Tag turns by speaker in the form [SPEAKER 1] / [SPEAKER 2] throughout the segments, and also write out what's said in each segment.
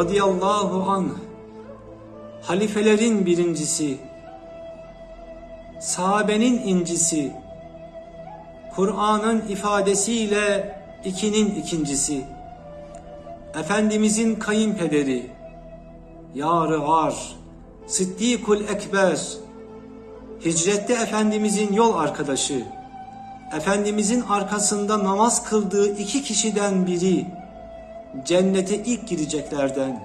[SPEAKER 1] Radıyallahu anh halifelerin birincisi, sahabenin incisi, Kur'an'ın ifadesiyle ikinin ikincisi, Efendimizin kayınpederi, yarı var, Sıddikul Ekber, hicrette Efendimizin yol arkadaşı, Efendimizin arkasında namaz kıldığı iki kişiden biri, cennete ilk gireceklerden,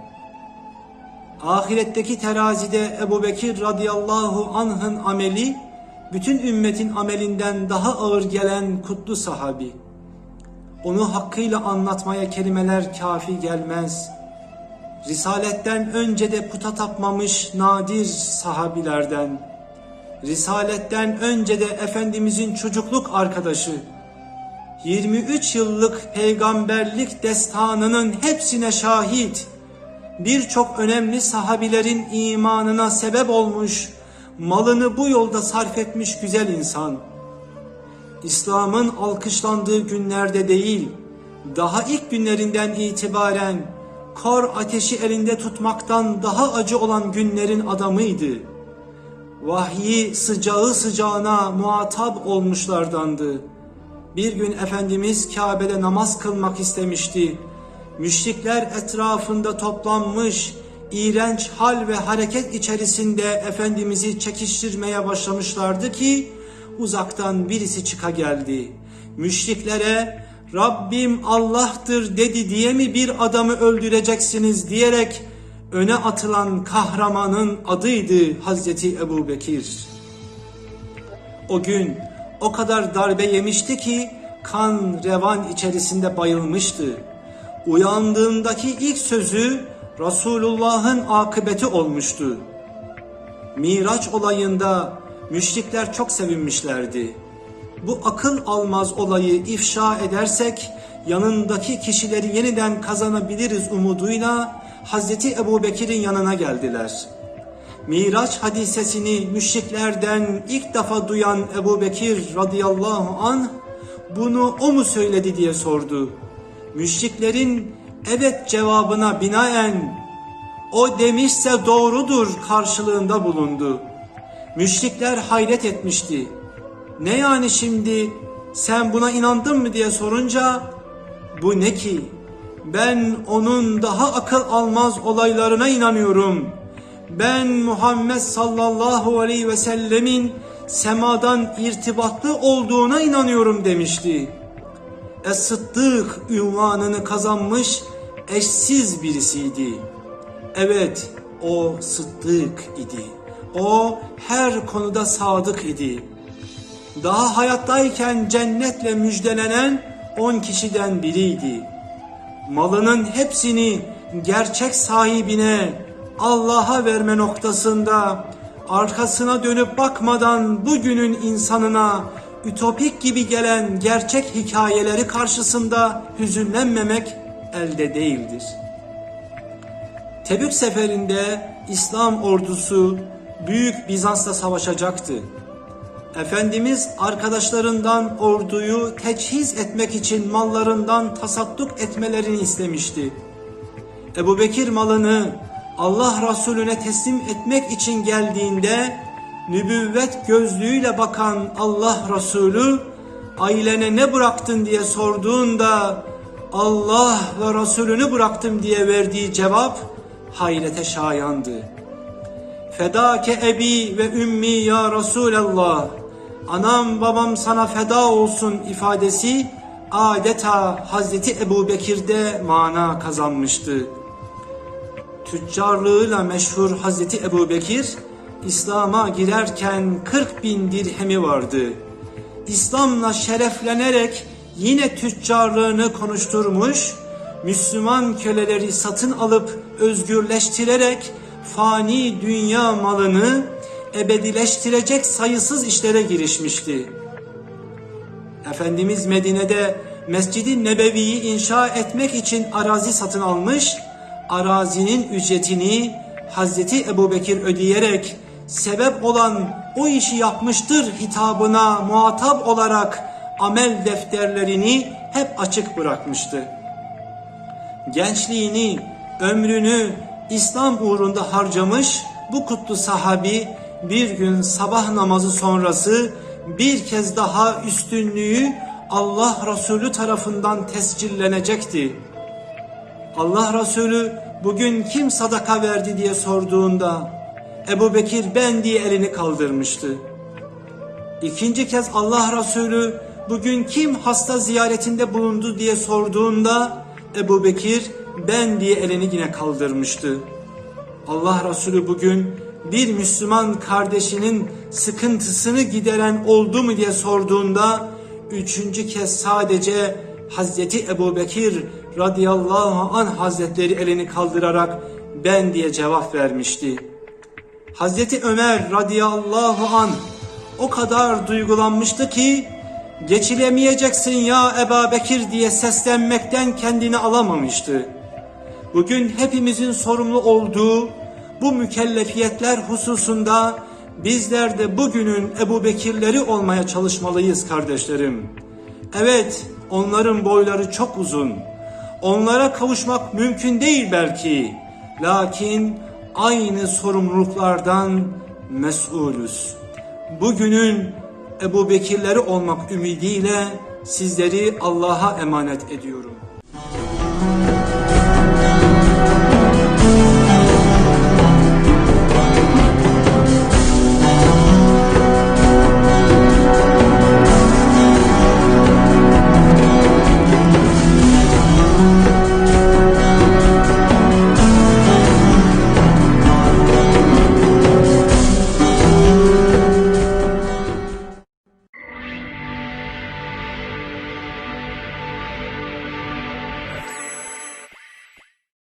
[SPEAKER 1] ahiretteki terazide Ebu Bekir radıyallahu anh'ın ameli, bütün ümmetin amelinden daha ağır gelen kutlu sahabi. Onu hakkıyla anlatmaya kelimeler kafi gelmez. Risaletten önce de puta tapmamış nadir sahabilerden. Risaletten önce de Efendimizin çocukluk arkadaşı. 23 yıllık peygamberlik destanının hepsine şahit. Birçok önemli sahabilerin imanına sebep olmuş, malını bu yolda sarf etmiş güzel insan. İslam'ın alkışlandığı günlerde değil, daha ilk günlerinden itibaren kor ateşi elinde tutmaktan daha acı olan günlerin adamıydı. Vahyi sıcağı sıcağına muhatap olmuşlardandı. Bir gün Efendimiz Kabe'de namaz kılmak istemişti. Müşrikler etrafında toplanmış, iğrenç hal ve hareket içerisinde Efendimiz'i çekiştirmeye başlamışlardı ki uzaktan birisi çıka geldi. Müşriklere Rabbim Allah'tır dedi diye mi bir adamı öldüreceksiniz diyerek öne atılan kahramanın adıydı Hazreti Ebu Bekir. O gün o kadar darbe yemişti ki kan revan içerisinde bayılmıştı. Uyandığındaki ilk sözü Resulullah'ın akıbeti olmuştu. Miraç olayında müşrikler çok sevinmişlerdi. Bu akıl almaz olayı ifşa edersek yanındaki kişileri yeniden kazanabiliriz umuduyla Hazreti Ebu Bekir'in yanına geldiler. Miraç hadisesini müşriklerden ilk defa duyan Ebu Bekir radıyallahu anh bunu o mu söyledi diye sordu. Müşriklerin evet cevabına binaen o demişse doğrudur karşılığında bulundu. Müşrikler hayret etmişti. Ne yani şimdi sen buna inandın mı diye sorunca bu ne ki? Ben onun daha akıl almaz olaylarına inanıyorum. Ben Muhammed sallallahu aleyhi ve sellemin semadan irtibatlı olduğuna inanıyorum demişti. Es-Sıddık ünvanını kazanmış eşsiz birisiydi. Evet o Sıddık idi. O her konuda sadık idi. Daha hayattayken cennetle müjdelenen on kişiden biriydi. Malının hepsini gerçek sahibine Allah'a verme noktasında arkasına dönüp bakmadan bugünün insanına ütopik gibi gelen gerçek hikayeleri karşısında hüzünlenmemek elde değildir. Tebük seferinde İslam ordusu Büyük Bizans'la savaşacaktı. Efendimiz arkadaşlarından orduyu teçhiz etmek için mallarından tasadduk etmelerini istemişti. Ebu Bekir malını Allah Resulüne teslim etmek için geldiğinde nübüvvet gözlüğüyle bakan Allah Resulü ailene ne bıraktın diye sorduğunda Allah ve Resulünü bıraktım diye verdiği cevap hayrete şayandı. Fedake ebi ve ümmi ya Resulallah anam babam sana feda olsun ifadesi adeta Hazreti Ebu Bekir'de mana kazanmıştı. Tüccarlığıyla meşhur Hazreti Ebu Bekir, İslam'a girerken 40 bin dirhemi vardı. İslam'la şereflenerek yine tüccarlığını konuşturmuş, Müslüman köleleri satın alıp özgürleştirerek fani dünya malını ebedileştirecek sayısız işlere girişmişti. Efendimiz Medine'de Mescid-i Nebevi'yi inşa etmek için arazi satın almış, arazinin ücretini Hazreti Ebubekir ödeyerek sebep olan o işi yapmıştır hitabına muhatap olarak amel defterlerini hep açık bırakmıştı. Gençliğini ömrünü İslam uğrunda harcamış bu kutlu sahabi bir gün sabah namazı sonrası bir kez daha üstünlüğü Allah Resulü tarafından tescillenecekti. Allah Resulü bugün kim sadaka verdi diye sorduğunda Ebu Bekir ben diye elini kaldırmıştı. İkinci kez Allah Resulü bugün kim hasta ziyaretinde bulundu diye sorduğunda Ebu Bekir ben diye elini yine kaldırmıştı. Allah Resulü bugün bir Müslüman kardeşinin sıkıntısını gideren oldu mu diye sorduğunda üçüncü kez sadece Hazreti Ebu Bekir radıyallahu an hazretleri elini kaldırarak ben diye cevap vermişti. Hazreti Ömer radıyallahu an o kadar duygulanmıştı ki geçilemeyeceksin ya Ebu Bekir diye seslenmekten kendini alamamıştı. Bugün hepimizin sorumlu olduğu bu mükellefiyetler hususunda bizler de bugünün Ebu Bekirleri olmaya çalışmalıyız kardeşlerim. Evet onların boyları çok uzun. Onlara kavuşmak mümkün değil belki. Lakin aynı sorumluluklardan mesulüz. Bugünün Ebu Bekirleri olmak ümidiyle sizleri Allah'a emanet ediyorum.